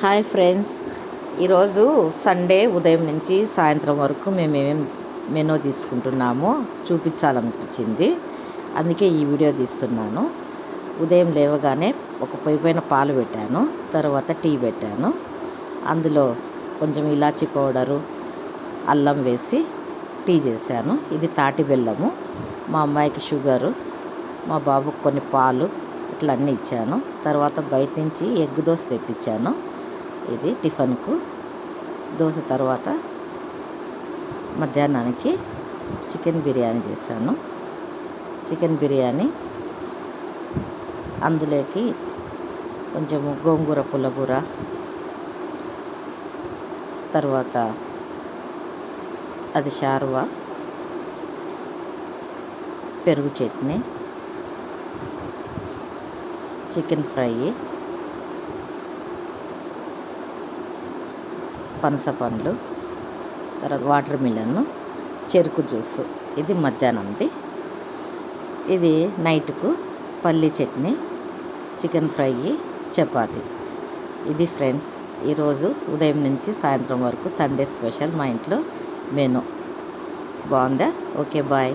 Hi friends. ఈరోజు Sunday ఉదయం నుంచి సాయంత్రం వరకు మేము మెనూ తీసుకుంటున్నామో చూపించాలనిపించింది. అందుకే ఈ వీడియో తీస్తున్నాను. ఉదయం లేవగానే ఒక పొయ్యి పైన పాలు పెట్టాను తర్వాత టీ పెట్టాను. అందులో కొంచెం ఇలాచి పౌడరు అల్లం వేసి టీ చేశాను. ఇది తాటి బెల్లము. మా అమ్మాయికి షుగరు మా బాబుకు కొన్ని పాలు ఇట్లా అన్నీ ఇచ్చాను. తర్వాత బయట నుంచి ఎగ్ దోశ తెప్పించాను. ఇది టిఫన్కు. దోశ తర్వాత మధ్యాహ్నానికి చికెన్ బిర్యానీ చేశాను. చికెన్ బిర్యానీ అందులోకి కొంచెము గోంగూర పుల్లగూర తర్వాత అది షార్వా పెరుగు చట్నీ చికెన్ ఫ్రై పనస పండ్లు తర్వాత వాటర్ మిలన్ చెరుకు జ్యూస్. ఇది మధ్యాహ్నంది ఇది నైట్కు పల్లి చట్నీ చికెన్ ఫ్రై చపాతి. ఇది ఫ్రెండ్స్ ఈరోజు ఉదయం నుంచి సాయంత్రం వరకు సండే స్పెషల్ మా ఇంట్లో మెను. బాగుందా? Okay bye.